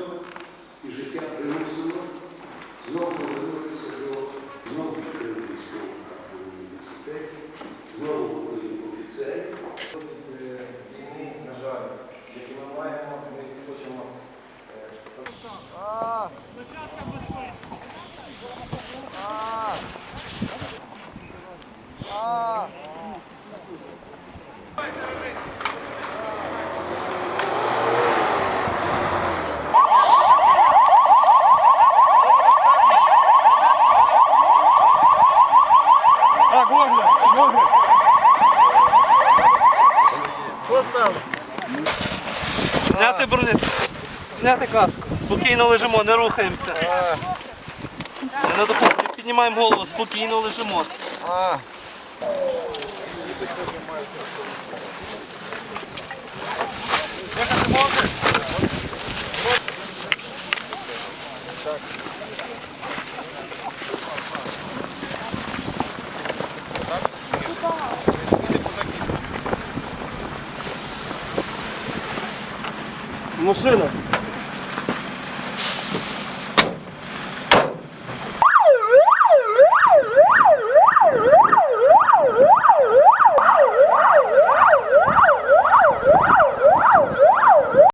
життя, і життя примусило знову повернутися до знову відкрили військову університеті, знову були офіцерів. Війни, на жаль, які ми маємо, ми хочемо. Е, Початка безпеки. Оля, ноги. Зняти бронет. Зняти каску. Спокійно лежимо, не рухаємося. Не на допомогу. Піднімаємо голову, спокійно лежимо. А. Дихати можеш? Так. Машина.